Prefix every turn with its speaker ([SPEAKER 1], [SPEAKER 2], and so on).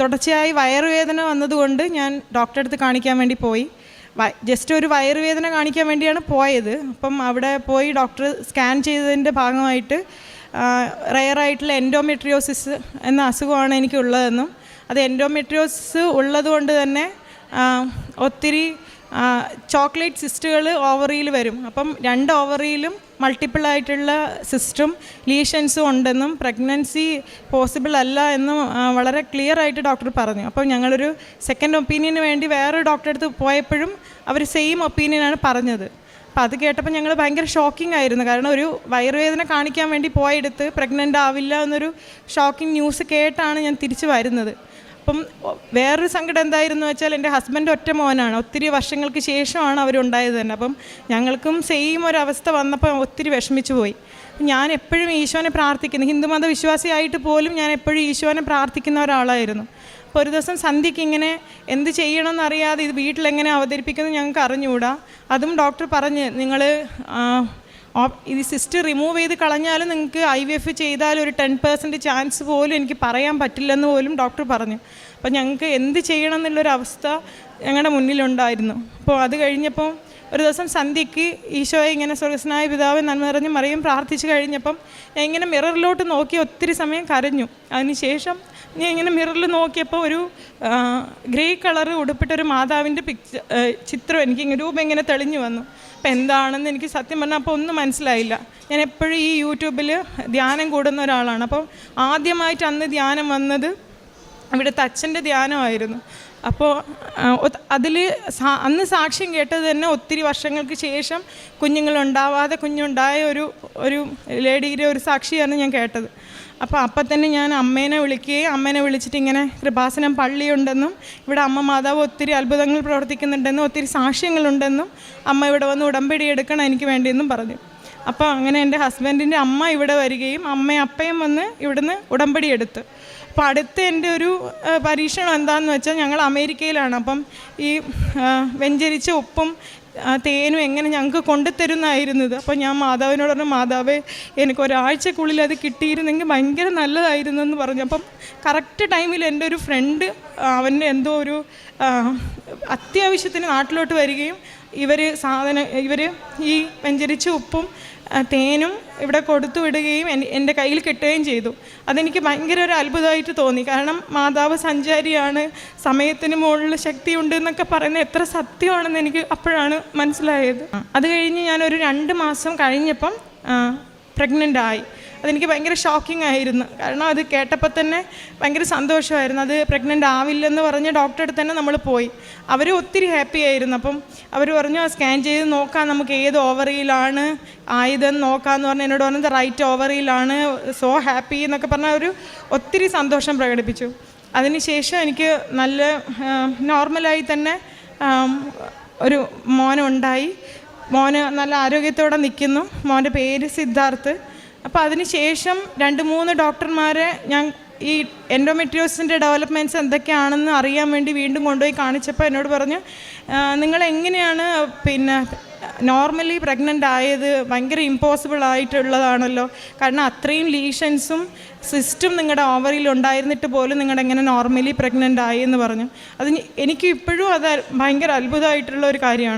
[SPEAKER 1] തുടർച്ചയായി വയറുവേദന വന്നതുകൊണ്ട് ഞാൻ ഡോക്ടറെ അടുത്ത് കാണിക്കാൻ വേണ്ടി പോയി. ജസ്റ്റ് ഒരു വയറുവേദന കാണിക്കാൻ വേണ്ടിയാണ് പോയത്. അപ്പം അവിടെ പോയി ഡോക്ടർ സ്കാൻ ചെയ്തതിന്റെ ഭാഗമായിട്ട് റയറായിട്ടുള്ള എൻഡോമെട്രിയോസിസ് എന്ന അസുഖമാണ് എനിക്കുള്ളതെന്നും അത് എൻഡോമെട്രിയോസിസ് ഉള്ളതുകൊണ്ട് തന്നെ ഒത്തിരി ചോക്ലേറ്റ് സിസ്റ്റുകൾ ഓവറിയിൽ വരും. അപ്പം രണ്ട് ഓവറിയിലും മൾട്ടിപ്പിൾ ആയിട്ടുള്ള സിസ്റ്റും ലീഷൻസും ഉണ്ടെന്നും പ്രഗ്നൻസി പോസിബിൾ അല്ല എന്നും വളരെ ക്ലിയർ ആയിട്ട് ഡോക്ടർ പറഞ്ഞു. അപ്പോൾ ഞങ്ങളൊരു സെക്കൻഡ് ഒപ്പീനിയന് വേണ്ടി വേറൊരു ഡോക്ടറെ അടുത്ത് പോയപ്പോഴും അവർ സെയിം ഒപ്പീനിയനാണ് പറഞ്ഞത്. അപ്പോൾ അത് കേട്ടപ്പോൾ ഞങ്ങൾ ഭയങ്കര ഷോക്കിംഗ് ആയിരുന്നു. കാരണം ഒരു വയറുവേദന കാണിക്കാൻ വേണ്ടി പോയെടുത്ത് പ്രഗ്നന്റ് ആവില്ല എന്നൊരു ഷോക്കിംഗ് ന്യൂസ് കേട്ടാണ് ഞാൻ തിരിച്ചു വരുന്നത്. അപ്പം വേറൊരു സങ്കടം എന്തായിരുന്നു വെച്ചാൽ എന്റെ ഹസ്ബൻഡ് ഒറ്റ മോനാണ്. ഒത്തിരി വർഷങ്ങൾക്ക് ശേഷമാണ് അവരുണ്ടായത് തന്നെ. അപ്പം ഞങ്ങൾക്കും സെയിം ഒരവസ്ഥ വന്നപ്പോൾ ഒത്തിരി വിഷമിച്ചു പോയി. ഞാൻ എപ്പോഴും ഈശോനെ പ്രാർത്ഥിക്കുന്നു. ഹിന്ദുമത വിശ്വാസിയായിട്ട് പോലും ഞാൻ എപ്പോഴും ഈശോനെ പ്രാർത്ഥിക്കുന്ന ഒരാളായിരുന്നു. അപ്പോൾ ഒരു ദിവസം സന്ധ്യയ്ക്ക് ഇങ്ങനെ എന്ത് ചെയ്യണമെന്ന് അറിയാതെ ഇത് വീട്ടിലെങ്ങനെ അവതരിപ്പിക്കുന്നു ഞങ്ങൾക്ക് അറിഞ്ഞുകൂടാ. അതും ഡോക്ടർ പറഞ്ഞ് നിങ്ങൾ ഈ സിസ്റ്റ് റിമൂവ് ചെയ്ത് കളഞ്ഞാലും നിങ്ങൾക്ക് ഐ വി എഫ് ചെയ്താൽ ഒരു ടെൻ പെർസെന്റ് ചാൻസ് പോലും എനിക്ക് പറയാൻ പറ്റില്ലെന്ന് പോലും ഡോക്ടർ പറഞ്ഞു. അപ്പോൾ ഞങ്ങൾക്ക് എന്ത് ചെയ്യണം എന്നുള്ളൊരു അവസ്ഥ ഞങ്ങളുടെ മുന്നിലുണ്ടായിരുന്നു. അപ്പോൾ അത് കഴിഞ്ഞപ്പം ഒരു ദിവസം സന്ധ്യയ്ക്ക് ഈശോയെ ഇങ്ങനെ സ്വർഗസ്നായ പിതാവ് നന്മ നിറഞ്ഞ് മറിയും പ്രാർത്ഥിച്ച് കഴിഞ്ഞപ്പം ഞാൻ ഇങ്ങനെ മിററിലോട്ട് നോക്കി ഒത്തിരി സമയം കരഞ്ഞു. അതിനുശേഷം ഞാൻ ഇങ്ങനെ മിററിൽ നോക്കിയപ്പോൾ ഒരു ഗ്രേ കളർ ഉടുപ്പിട്ടൊരു മാതാവിന്റെ പിക്ചർ ചിത്രം എനിക്ക് ഇങ്ങനെ രൂപം ഇങ്ങനെ തെളിഞ്ഞു വന്നു. അപ്പം എന്താണെന്ന് എനിക്ക് സത്യം പറഞ്ഞാൽ അപ്പോൾ ഒന്നും മനസ്സിലായില്ല. ഞാൻ എപ്പോഴും ഈ യൂട്യൂബിൽ ധ്യാനം കൂടുന്ന ഒരാളാണ്. അപ്പം ആദ്യമായിട്ട് അന്ന് ധ്യാനം വന്നത് ഇവിടുത്തെ അച്ഛന്റെ ധ്യാനമായിരുന്നു. അപ്പോൾ അതിൽ അന്ന് സാക്ഷ്യം കേട്ടത് തന്നെ ഒത്തിരി വർഷങ്ങൾക്ക് ശേഷം കുഞ്ഞുങ്ങളുണ്ടാവാതെ കുഞ്ഞുണ്ടായ ഒരു ഒരു ലേഡിയുടെ ഒരു സാക്ഷിയാണ് ഞാൻ കേട്ടത്. അപ്പോൾ അപ്പം തന്നെ ഞാൻ അമ്മേനെ വിളിക്കുകയും അമ്മേനെ വിളിച്ചിട്ട് ഇങ്ങനെ കൃപാസനം പള്ളിയുണ്ടെന്നും ഇവിടെ അമ്മ മാതാവ് ഒത്തിരി അത്ഭുതങ്ങൾ പ്രവർത്തിക്കുന്നുണ്ടെന്നും ഒത്തിരി സാക്ഷ്യങ്ങളുണ്ടെന്നും അമ്മ ഇവിടെ വന്ന് ഉടമ്പടി എടുക്കണം എനിക്ക് വേണ്ടിയെന്നും പറഞ്ഞു. അപ്പോൾ അങ്ങനെ എന്റെ ഹസ്ബൻഡിന്റെ അമ്മ ഇവിടെ വരികയും അമ്മയും അപ്പയും വന്ന് ഇവിടുന്ന് ഉടമ്പടി എടുത്ത്. അപ്പോൾ അടുത്ത എന്റെ ഒരു പരീക്ഷണം എന്താണെന്ന് വെച്ചാൽ ഞങ്ങൾ അമേരിക്കയിലാണ്. അപ്പം ഈ വെഞ്ചരിച്ച ഉപ്പും തേനും എങ്ങനെ ഞങ്ങൾക്ക് കൊണ്ടുതരുന്നതായിരുന്നത് അപ്പോൾ ഞാൻ മാതാവിനോട് പറഞ്ഞു മാതാവേ എനിക്ക് ഒരാഴ്ചക്കുള്ളിൽ അത് കിട്ടിയിരുന്നെങ്കിൽ ഭയങ്കര നല്ലതായിരുന്നു എന്ന് പറഞ്ഞു. അപ്പം കറക്റ്റ് ടൈമിൽ എന്റെ ഒരു ഫ്രണ്ട് അവന്റെ എന്തോ ഒരു അത്യാവശ്യത്തിന് നാട്ടിലോട്ട് വരികയും ഇവർ സാധനം ഇവർ ഈ വെഞ്ചരിച്ച ഉപ്പും തേനും ഇവിടെ കൊടുത്തു വിടുകയും എന്റെ കയ്യിൽ കിട്ടുകയും ചെയ്തു. അതെനിക്ക് ഭയങ്കര ഒരു അത്ഭുതമായിട്ട് തോന്നി. കാരണം മാതാവ് സഞ്ചാരിയാണ് സമയത്തിന് മുകളിൽ ശക്തിയുണ്ട് എന്നൊക്കെ പറയുന്നത് എത്ര സത്യമാണെന്ന് എനിക്ക് അപ്പോഴാണ് മനസ്സിലായത്. അത് കഴിഞ്ഞ് ഞാനൊരു രണ്ട് മാസം കഴിഞ്ഞപ്പം പ്രഗ്നന്റ് ആയി. അതെനിക്ക് ഭയങ്കര ഷോക്കിംഗ് ആയിരുന്നു. കാരണം അത് കേട്ടപ്പോൾ തന്നെ ഭയങ്കര സന്തോഷമായിരുന്നു. അത് പ്രഗ്നന്റ് ആവില്ലെന്ന് പറഞ്ഞ് ഡോക്ടറെ അടുത്ത് തന്നെ നമ്മൾ പോയി. അവർ ഒത്തിരി ഹാപ്പി ആയിരുന്നു. അപ്പം അവർ പറഞ്ഞു ആ സ്കാൻ ചെയ്ത് നോക്കാം. നമുക്ക് ഏത് ഓവറിയിലാണ് ആയതെന്ന് നോക്കാമെന്ന് പറഞ്ഞ് എന്നോട് പറഞ്ഞത് റൈറ്റ് ഓവറിയിലാണ് സോ ഹാപ്പി എന്നൊക്കെ പറഞ്ഞ ഒരു ഒത്തിരി സന്തോഷം പ്രകടിപ്പിച്ചു. അതിനുശേഷം എനിക്ക് നല്ല നോർമലായി തന്നെ ഒരു മോനുണ്ടായി. മോന് നല്ല ആരോഗ്യത്തോടെ നിൽക്കുന്നു മോന്റെ പേര് സിദ്ധാർത്ഥ്. അപ്പോൾ അതിന് ശേഷം രണ്ട് മൂന്ന് ഡോക്ടർമാരെ ഞാൻ ഈ എൻഡോമെട്രിയോസിന്റെ ഡെവലപ്മെന്റ്സ് എന്തൊക്കെയാണെന്ന് അറിയാൻ വേണ്ടി വീണ്ടും കൊണ്ടുപോയി കാണിച്ചപ്പോൾ എന്നോട് പറഞ്ഞു നിങ്ങൾ എങ്ങനെയാണ് പിന്നെ നോർമലി പ്രഗ്നന്റ് ആയത്? ഭയങ്കര ഇമ്പോസിബിൾ ആയിട്ടുള്ളതാണല്ലോ. കാരണം അത്രയും ലീഷൻസും സിസ്റ്റും നിങ്ങളുടെ ഓവറിൽ ഉണ്ടായിരുന്നിട്ട് പോലും നിങ്ങളുടെ എങ്ങനെ നോർമലി പ്രഗ്നന്റ് ആയി? എന്ന് പറഞ്ഞു. അത് എനിക്ക് ഇപ്പോഴും അത് ഭയങ്കര അത്ഭുതമായിട്ടുള്ള ഒരു കാര്യമാണ്.